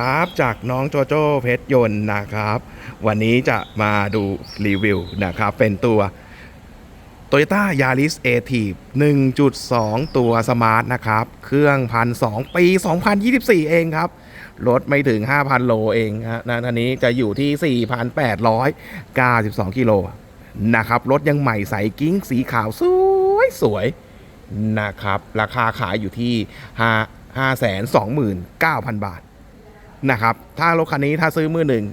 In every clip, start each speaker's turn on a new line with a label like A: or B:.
A: ครับจากน้องโจโจ้เพชรยนต์นะครับ วันนี้จะมาดูรีวิวนะครับ เป็นตัว Toyota Yaris a t i v 1.2 ตัวสมาร์ทนะครับ เครื่องพันสปี 2024 เองครับ รถไม่ถึง 5,000 โลเองฮะนะอันนี้จะอยู่ที่ 4,892 กิโลนะครับ รถยังใหม่ใสกิ้งสีขาวสวยสวยๆนะครับ ราคาขายอยู่ที่5 529,000 บาท นะครับ ถ้ารถคันนี้ถ้าซื้อมือหนึ่ง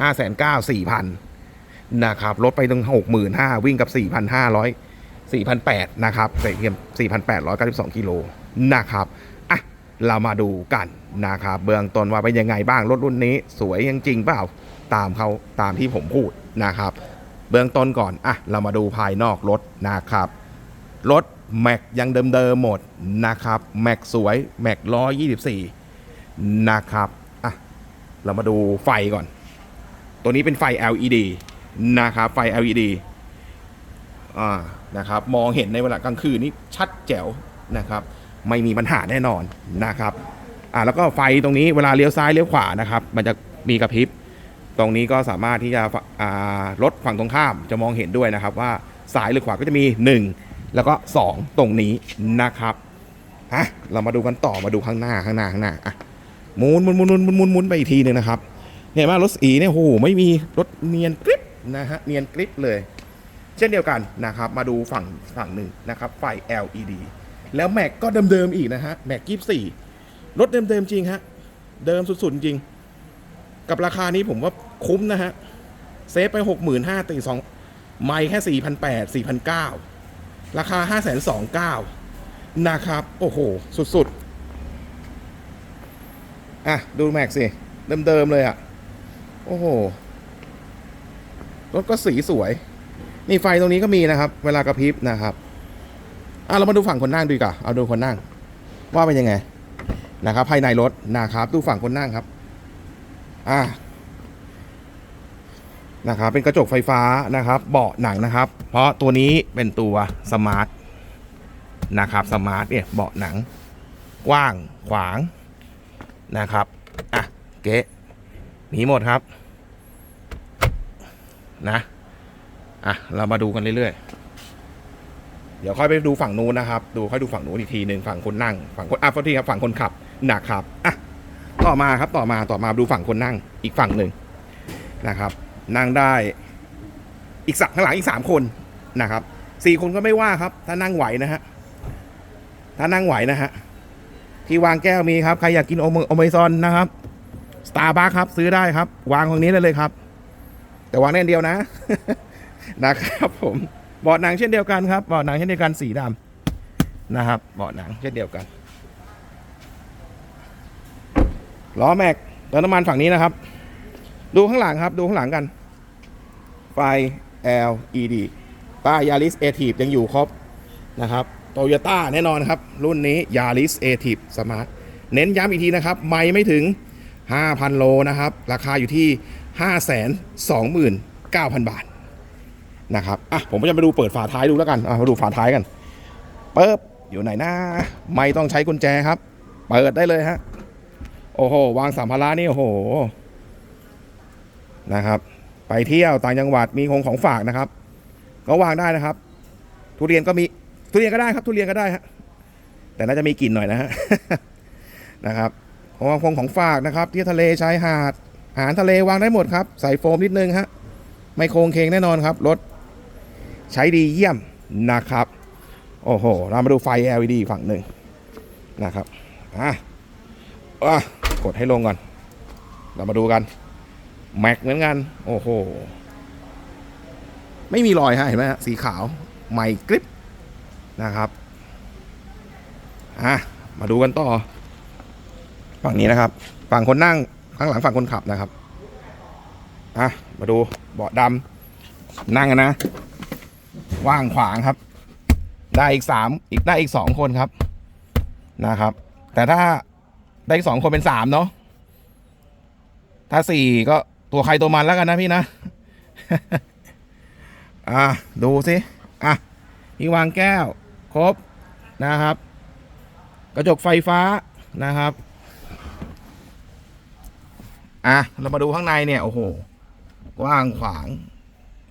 A: ห้าแสนเก้าสี่พันนะครับลดไปถึงหกหมื่นห้าวิ่งกับสี่พันห้าร้อยสี่พันแปดนะครับใส่เพียงสี่พันแปดร้อยเก้าสิบสองกิโลนะครับอะเรามาดูกันนะครับเบื้องต้นว่าเป็นยังไงบ้างรถรุ่นนี้สวยยังจริงเปล่าตามเขาตามที่ผมพูดนะครับ เบื้องต้นก่อนอะเรามาดูภายนอกรถนะครับรถแม็กยังเดิมๆหมดนะครับแม็กสวยแม็กร้อยยี่สิบสี่นะครับ เรามาดูไฟก่อน ตัวนี้เป็นไฟ LED นะครับไฟ LED อ่านะครับ มองเห็นในเวลากลางคืนนี่ชัดแจ๋วนะครับ ไม่มีปัญหาแน่นอนนะครับอ่าแล้วก็ไฟตรงนี้เวลาเลี้ยวซ้ายเลี้ยวขวานะครับ มันจะมีกระพริบตรงนี้ก็สามารถที่จะรถฝั่งตรงข้ามจะมองเห็นด้วยนะครับ ว่าซ้ายหรือขวาก็จะมี 1 แล้วก็ 2 ตรงนี้นะครับอะเรามาดูกันต่อมาดูข้างหน้าข้างหน้าข้างหน้าอะ หมุนหมุนหมุนหมุนหมุนหมุนหมุนไปอีกทีหนึ่งนะครับเนี่ยมารถสีเนี่ยโอ้โหไม่มีรถเนียนกริบนะฮะเนียนกริบเลย เช่นเดียวกันนะครับ มาดูฝั่งฝั่งหนึ่งนะครับไฟ LED แล้วแม็กก็เดิมๆอีกนะฮะแม็กยี่สี่รถเดิมๆจริงฮะเดิมสุดๆจริง กับราคานี้ผมว่าคุ้มนะฮะเซฟไปหกหมื่นห้าตีสองไม่แค่สี่พันแปดสี่พันเก้าราคาห้าแสนสองเก้านะครับ โอ้โห สุดๆ อะ ดูแม็กสิ เดิม ๆ เลยอะ โอ้โห รถก็สีสวย นี่ไฟตรงนี้ก็มีนะครับ เวลากระพริบนะครับ อะ เรามาดูฝั่งคนนั่งดูดีกว่าเอาดูคนนั่ง ว่าเป็นยังไง นะครับ ภายในรถนะครับ ดูฝั่งคนนั่งครับ อะนะครับเป็นกระจกไฟฟ้านะครับ เบาะหนังนะครับ เพราะตัวนี้เป็นตัวสมาร์ทนะครับสมาร์ทเนี่ยเบาะหนัง กว้างขวาง นะครับอะเก๊ะมีหมดครับนะอะเรามาดูกันเรื่อยๆ เดี๋ยวค่อยไปดูฝั่งนู้นนะครับ ดูค่อยดูฝั่งนู้นอีกทีหนึ่งฝั่งคนนั่งฝั่งคนอะฝั่งที่ครับฝั่งคนขับนะครับอะต่อมาครับต่อมาต่อมาดูฝั่งคนนั่งอีกฝั่งหนึ่งนะครับ นั่งได้อีกสักข้างหลังอีกสามคนนะครับสี่คนก็ไม่ว่าครับ ถ้านั่งไหวนะฮะถ้านั่งไหวนะฮะ ที่วางแก้วมีครับ ใครอยากกินโอมโอเมซอนนะครับสตาร์บัคครับ ซื้อได้ครับ วางตรงนี้ได้เลยครับ แต่วางแน่นเดียวนะ นะครับ ผมเบาะหนังเช่นเดียวกันครับเบาะหนังเช่นเดียวกันสีดำนะครับเบาะหนังเช่นเดียวกันล้อแม็กเติมน้ำมันฝั่งนี้นะครับ ดูข้างหลังครับ ดูข้างหลังกัน ไฟ LED ป้ายาริสเอทีฟยังอยู่ครบนะครับ โตโยต้าแน่นอนครับ รุ่นนี้ Yaris a t i v Smart เน้นย้ำอีกทีนะครับ ไม่ไม่ถึง 5,000 โลนะครับ ราคาอยู่ที่ 529,000 บาทนะครับอะผมจะไปดูเปิดฝาท้ายดูแล้วกันอะมาดูฝาท้ายกันเปิบอยู่ไหนนะไม่ต้องใช้กุญแจครับ เปิดได้เลยฮะโอ้โหวางสัมภาระนี่โอ้โหนะครับ ไปเที่ยวต่างจังหวัดมีของของฝากนะครับ ก็วางได้นะครับ ทุเรียนก็มี ทุเรียนก็ได้ครับ ทุเรียนก็ได้ฮะแต่น่าจะมีกลิ่นหน่อยนะฮะนะครับของของของฝากนะครับ ที่ทะเลชายหาดอาหารทะเลวางได้หมดครับใส่โฟมนิดนึงฮะไม่โครงเคงแน่นอนครับรถใช้ดีเยี่ยมนะครับ โอ้โห เรามาดูไฟ LED ฝั่งหนึ่งนะครับอะกดให้ลงก่อน เรามาดูกันแม็กเหมือนกัน โอ้โห ไม่มีรอยฮะเห็นไหมฮะสีขาวใหม่กริป นะครับอะมาดูกันต่อ ฝั่งนี้นะครับ ฝั่งคนนั่งข้างหลังฝั่งคนขับนะครับอะมาดูเบาะดำนั่งกันนะ ว่างขวางครับ ได้อีกสามอีกได้อีกสองคนครับนะครับ แต่ถ้าได้อีกสองคนเป็นสามเนาะถ้าสี่ก็ตัวใครตัวมันแล้วกันนะพี่นะ อะดูสิ อะมีวางแก้ว ครบนะครับ กระจกไฟฟ้านะครับอะเรามาดูข้างในเนี่ยโอ้โหกว้างขวาง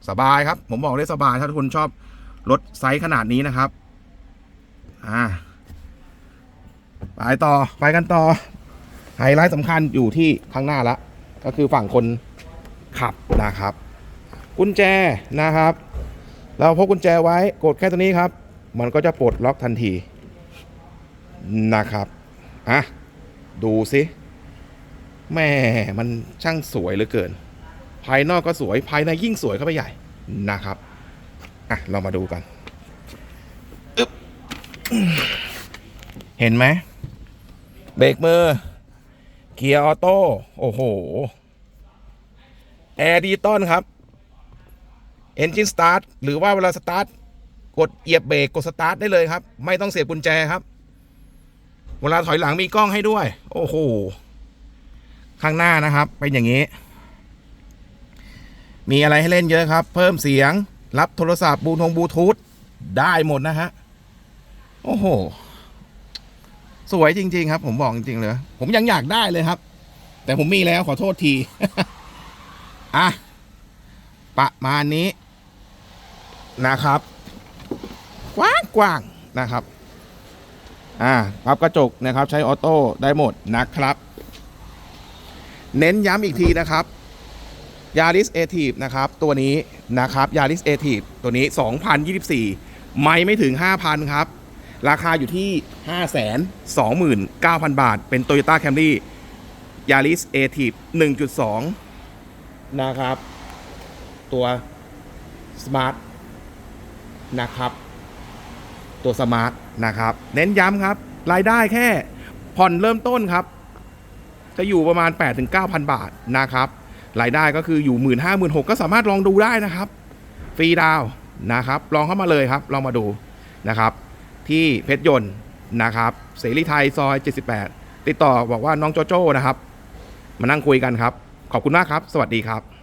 A: สบายครับ ผมบอกเลยสบาย ถ้าทุกคนชอบรถไซส์ขนาดนี้นะครับอ่าไปต่อไปกันต่อไฮไลท์สำคัญอยู่ที่ข้างหน้าละก็คือฝั่งคนขับนะครับ กุญแจนะครับ เราพกกุญแจไว้กดแค่ตัวนี้ครับ มันก็จะปลดล็อกทันทีนะครับ อะ ดูสิแม่มันช่างสวยเหลือเกิน ภายนอกก็สวยภายในยิ่งสวยเข้าไปใหญ่นะครับ อะ เรามาดูกันอึ๊บเห็นไหมเบรกมือ เกียร์ออโต้ โอ้โห แอร์ดิจิตอลครับ เอนจินสตาร์ทหรือว่าเวลาสตาร์ท กดเหยียบเบรกกดสตาร์ทได้เลยครับ ไม่ต้องเสียบกุญแจครับ เวลาถอยหลังมีกล้องให้ด้วย โอ้โห ข้างหน้านะครับเป็นอย่างนี้ มีอะไรให้เล่นเยอะครับ เพิ่มเสียงรับโทรศัพท์บูทงบูทูธได้หมดนะฮะ โอ้โห สวยจริง ๆ ครับ ผมบอกจริง ๆ เลย ผมยังอยากได้เลยครับ แต่ผมมีแล้วขอโทษที อะ ประมาณนี้นะครับ กว้างกว้างๆนะครับอ่าพับกระจกนะครับใช้ออโต้ได้หมดนะครับ เน้นย้ำอีกทีนะครับ Yaris a t i v e นะครับตัวนี้นะครับ Yaris a t i v e ตัวนี้ 2024 ไม่ไม่ถึง 5,000 ครับ ราคาอยู่ที่ 529,000 บาท เป็น Toyota Camry Yaris a t i v e 1.2 นะครับ ตัว Smart นะครับ ตัว Smart นะครับ เน้นย้ำครับ รายได้แค่ผ่อนเริ่มต้นครับ จะอยู่ประมาณ8ถึง9,000 บาทนะครับ รายได้ก็คืออยู่ 1 5 0 0 0 0 6ก็สามารถลองดูได้นะครับ ฟรีดาวน์นะครับ ลองเข้ามาเลยครับ ลองมาดูนะครับ ที่เพชรยนต์นะครับ เสรีไทยซอย 78 ติดต่อบอกว่าน้องโจโจ้นะครับ มานั่งคุยกันครับ ขอบคุณมากครับ สวัสดีครับ